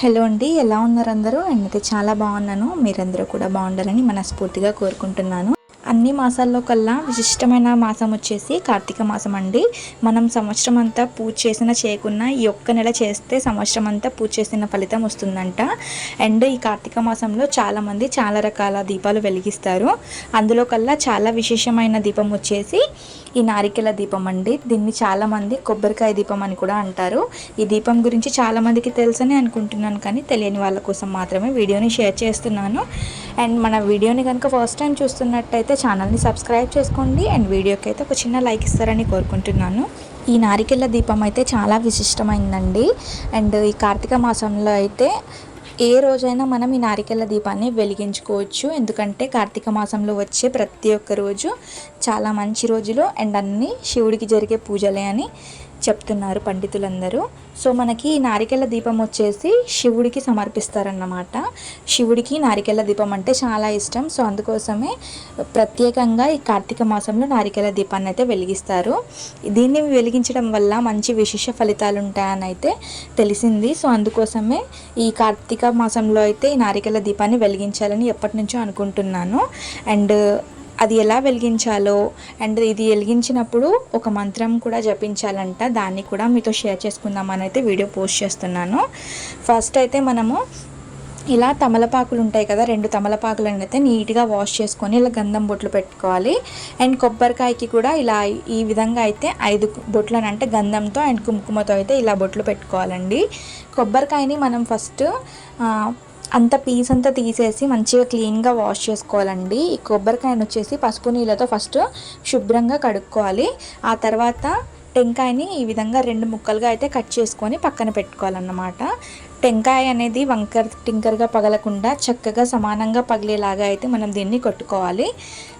Hello అండి ఎలా ఉన్నారు అందరూ? నేనైతే చాలా బాగున్నాను. మీరందరూ కూడా బాగుండాలని మనస్ఫూర్తిగా కోరుకుంటున్నాను. అన్ని మాసాల్లో కల్లా విశిష్టమైన మాసం వచ్చేసి కార్తీక మాసం అండి. మనం సంవత్సరం అంతా పూజ చేసిన చేయకున్నా ఈ ఒక్క నెల చేస్తే సంవత్సరం అంతా పూజ చేసిన ఫలితం వస్తుందంట. అండ్ ఈ కార్తీక మాసంలో చాలామంది చాలా రకాల దీపాలు వెలిగిస్తారు. అందులో కల్లా చాలా విశేషమైన దీపం వచ్చేసి ఈ నారికెల దీపం అండి. దీన్ని చాలామంది కొబ్బరికాయ దీపం అని కూడా అంటారు. ఈ దీపం గురించి చాలామందికి తెలుసని అనుకుంటున్నాను కానీ తెలియని వాళ్ళ కోసం మాత్రమే వీడియోని షేర్ చేస్తున్నాను. అండ్ మన వీడియోని కనుక ఫస్ట్ టైం చూస్తున్నట్టయితే ఛానల్ని సబ్స్క్రైబ్ చేసుకోండి. అండ్ వీడియోకి అయితే ఒక చిన్న లైక్ ఇస్తారని కోరుకుంటున్నాను. ఈ నారికెళ్ళ దీపం అయితే చాలా విశిష్టమైందండి. అండ్ ఈ కార్తీక మాసంలో అయితే ఏ రోజైనా మనం ఈ నారికెళ్ళ దీపాన్ని వెలిగించుకోవచ్చు. ఎందుకంటే కార్తీక మాసంలో వచ్చే ప్రతి ఒక్క రోజు చాలా మంచి రోజులు. అండ్ అన్నీ శివుడికి జరిగే పూజలే అని చెప్తున్నారు పండితులందరూ. సో మనకి ఈ దీపం వచ్చేసి శివుడికి సమర్పిస్తారన్నమాట. శివుడికి నారికెల దీపం అంటే చాలా ఇష్టం. సో అందుకోసమే ప్రత్యేకంగా ఈ కార్తీక మాసంలో నారికెల దీపాన్ని అయితే వెలిగిస్తారు. దీన్ని వెలిగించడం వల్ల మంచి విశేష ఫలితాలు ఉంటాయని అయితే తెలిసింది. సో అందుకోసమే ఈ కార్తీక మాసంలో అయితే ఈ నారికెల దీపాన్ని వెలిగించాలని ఎప్పటి నుంచో అనుకుంటున్నాను. అండ్ అది ఎలా వెలిగించాలో అండ్ ఇది వెలిగించినప్పుడు ఒక మంత్రం కూడా జపించాలంట. దాన్ని కూడా మీతో షేర్ చేసుకుందామని అయితే వీడియో పోస్ట్ చేస్తున్నాను. ఫస్ట్ అయితే మనము ఇలా తమలపాకులు ఉంటాయి కదా రెండు తమలపాకులు అయితే నీట్గా వాష్ చేసుకొని ఇలా గంధం బొట్లు పెట్టుకోవాలి. అండ్ కొబ్బరికాయకి కూడా ఇలా ఈ విధంగా అయితే ఐదు బొట్లను అంటే గంధంతో అండ్ కుంకుమతో అయితే ఇలా బొట్లు పెట్టుకోవాలండి. కొబ్బరికాయని మనం ఫస్ట్ అంత పీస్ అంతా తీసేసి మంచిగా క్లీన్గా వాష్ చేసుకోవాలండి. ఈ కొబ్బరికాయను వచ్చేసి పసుపు నీళ్ళతో ఫస్ట్ శుభ్రంగా కడుక్కోవాలి. ఆ తర్వాత టెంకాయని ఈ విధంగా రెండు ముక్కలుగా అయితే కట్ చేసుకొని పక్కన పెట్టుకోవాలన్నమాట. టెంకాయ అనేది వంకర్ టింకర్గా పగలకుండా చక్కగా సమానంగా పగిలేలాగా అయితే మనం దీన్ని కొట్టుకోవాలి.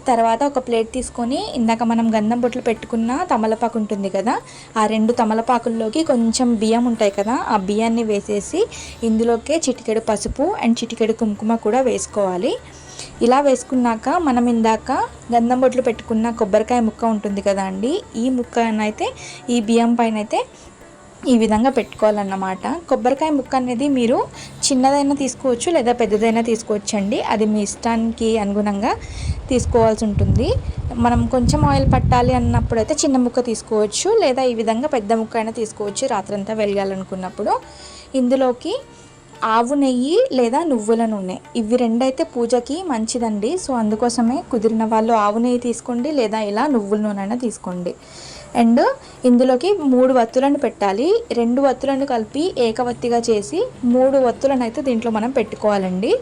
తర్వాత ఒక ప్లేట్ తీసుకొని ఇందాక మనం గంధం బొట్లు పెట్టుకున్న తమలపాకు ఉంటుంది కదా ఆ రెండు తమలపాకుల్లోకి కొంచెం బియ్యం ఉంటాయి కదా ఆ బియ్యాన్ని వేసేసి ఇందులోకే చిటికెడు పసుపు అండ్ చిటికెడు కుంకుమ కూడా వేసుకోవాలి. ఇలా వేసుకున్నాక మనం ఇందాక గంధం బొట్లు పెట్టుకున్న కొబ్బరికాయ ముక్క ఉంటుంది కదా అండి ఈ ముక్కనైతే ఈ బియ్యం పైన అయితే ఈ విధంగా పెట్టుకోవాలన్నమాట. కొబ్బరికాయ ముక్క అనేది మీరు చిన్నదైనా తీసుకోవచ్చు లేదా పెద్దదైనా తీసుకోవచ్చండి అది మీ ఇష్టానికి అనుగుణంగా తీసుకోవాల్సి ఉంటుంది. మనం కొంచెం ఆయిల్ పట్టాలి అన్నప్పుడు అయితే చిన్న ముక్క తీసుకోవచ్చు లేదా ఈ విధంగా పెద్ద ముక్క అయినా తీసుకోవచ్చు రాత్రంతా వెలగాలనుకున్నప్పుడు. ఇందులోకి ఆవు నెయ్యి లేదా నువ్వుల నూనె. ఇవి రెండైతే పూజకి మంచిదండి. సో అందుకోసమే కుదిరిన వాళ్ళు ఆవు నెయ్యి తీసుకోండి లేదా ఇలా నువ్వుల నూనె అయినా తీసుకోండి. అండ్ ఇందులోకి మూడు వత్తులను పెట్టాలి. రెండు వత్తులను కలిపి ఏకవత్తిగా చేసి మూడు వత్తులను అయితే దీంట్లో మనం పెట్టుకోవాలండి.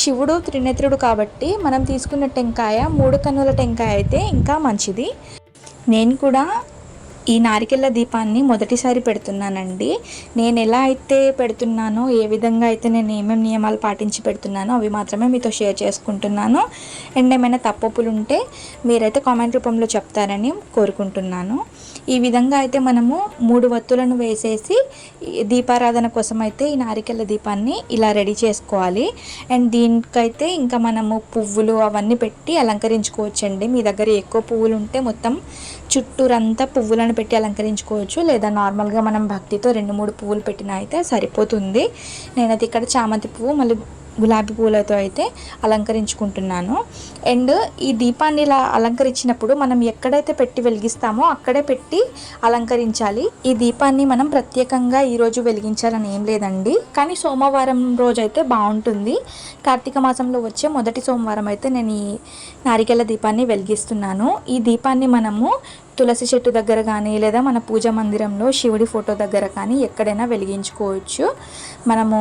శివుడు త్రినేత్రుడు కాబట్టి మనం తీసుకున్న టెంకాయ మూడు కన్నుల టెంకాయ అయితే ఇంకా మంచిది. నేను కూడా ఈ నారికెళ్ళ దీపాన్ని మొదటిసారి పెడుతున్నానండి. నేను ఎలా అయితే పెడుతున్నానో ఏ విధంగా అయితే నేను ఏమేమి నియమాలు పాటించి పెడుతున్నానో అవి మాత్రమే మీతో షేర్ చేసుకుంటున్నాను. అండ్ ఏమైనా తప్పులు ఉంటే మీరైతే కామెంట్ రూపంలో చెప్తారని కోరుకుంటున్నాను. ఈ విధంగా అయితే మనము మూడు వత్తులను వేసేసి దీపారాధన కోసం అయితే ఈ నారికెళ్ళ దీపాన్ని ఇలా రెడీ చేసుకోవాలి. అండ్ దీనికైతే ఇంకా మనము పువ్వులు అవన్నీ పెట్టి అలంకరించుకోవచ్చండి. మీ దగ్గర ఎక్కువ పువ్వులు ఉంటే మొత్తం చుట్టూరంతా పువ్వులను పెట్టి అలంకరించుకోవచ్చు లేదా నార్మల్గా మనం భక్తితో రెండు మూడు పువ్వులు పెట్టినా అయితే సరిపోతుంది. నేనైతే ఇక్కడ చామంతి పువ్వు మళ్ళీ గులాబీ పూలతో అయితే అలంకరించుకుంటున్నాను. అండ్ ఈ దీపాన్ని ఇలా అలంకరించినప్పుడు మనం ఎక్కడైతే పెట్టి వెలిగిస్తామో అక్కడే పెట్టి అలంకరించాలి. ఈ దీపాన్ని మనం ప్రత్యేకంగా ఈరోజు వెలిగించాలని ఏం లేదండి. కానీ సోమవారం రోజు అయితే బాగుంటుంది. కార్తీక మాసంలో వచ్చే మొదటి సోమవారం అయితే నేను ఈ నారికెల దీపాన్ని వెలిగిస్తున్నాను. ఈ దీపాన్ని మనము తులసి చెట్టు దగ్గర కానీ లేదా మన పూజ మందిరంలో శివుడి ఫోటో దగ్గర కానీ ఎక్కడైనా వెలిగించుకోవచ్చు. మనము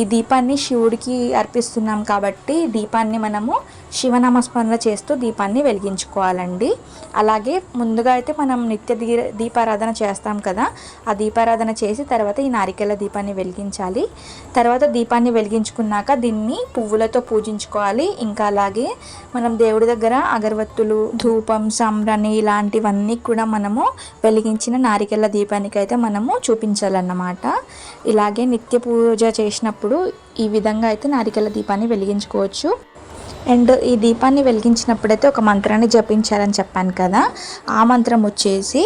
ఈ దీపాన్ని శివుడికి అర్పిస్తున్నాం కాబట్టి దీపాన్ని మనము శివనామస్మరణ చేస్తూ దీపాన్ని వెలిగించుకోవాలండి. అలాగే ముందుగా అయితే మనం నిత్య దీ దీపారాధన చేస్తాం కదా ఆ దీపారాధన చేసి తర్వాత ఈ నారికెల దీపాన్ని వెలిగించాలి. తర్వాత దీపాన్ని వెలిగించుకున్నాక దీన్ని పువ్వులతో పూజించుకోవాలి. ఇంకా అలాగే మనం దేవుడి దగ్గర అగరవత్తులు ధూపం సంబ్రాణి ఇలాంటివన్నీ కూడా మనము వెలిగించిన నారికెళ్ళ దీపానికి అయితే మనము చూపించాలన్నమాట. ఇలాగే నిత్య పూజ చేసినప్పుడు ఈ విధంగా అయితే నారికెళ్ళ దీపాన్ని వెలిగించుకోవచ్చు. అండ్ ఈ దీపాన్ని వెలిగించినప్పుడైతే ఒక మంత్రాన్ని జపించాలని చెప్పాను కదా ఆ మంత్రం వచ్చేసి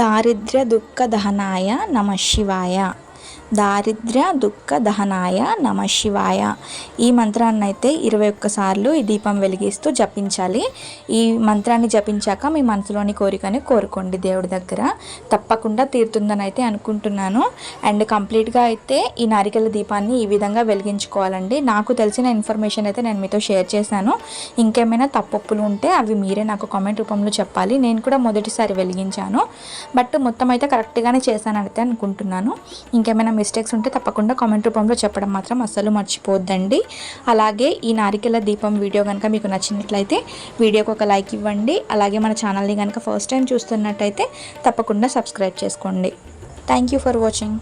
దారిద్ర్య దుఃఖ దహనాయ నమ శివాయ. దారిద్ర్య దుఃఖ దహనాయ నమ శివాయ. ఈ మంత్రాన్ని అయితే ఇరవై ఒక్కసార్లు ఈ దీపం వెలిగిస్తూ జపించాలి. ఈ మంత్రాన్ని జపించాక మీ మనసులోని కోరికని కోరుకోండి దేవుడి దగ్గర. తప్పకుండా తీరుతుందని అయితే అనుకుంటున్నాను. అండ్ కంప్లీట్గా అయితే ఈ నారికెల దీపాన్ని ఈ విధంగా వెలిగించుకోవాలండి. నాకు తెలిసిన ఇన్ఫర్మేషన్ అయితే నేను మీతో షేర్ చేశాను. ఇంకేమైనా తప్పొప్పులు ఉంటే అవి మీరే నాకు కామెంట్ రూపంలో చెప్పాలి. నేను కూడా మొదటిసారి వెలిగించాను. బట్ మొత్తం అయితే కరెక్ట్గానే చేశానైతే అనుకుంటున్నాను. ఇంకేమైనా మిస్టేక్స్ ఉంటే తప్పకుండా కామెంట్ రూపంలో చెప్పడం మాత్రం అస్సలు మర్చిపోద్దండి. అలాగే ఈ నారికెల దీపం వీడియో కనుక మీకు నచ్చినట్లయితే వీడియోకి ఒక లైక్ ఇవ్వండి. అలాగే మన ఛానల్ని కనుక ఫస్ట్ టైం చూస్తున్నట్టయితే తప్పకుండా సబ్స్క్రైబ్ చేసుకోండి. Thank you for watching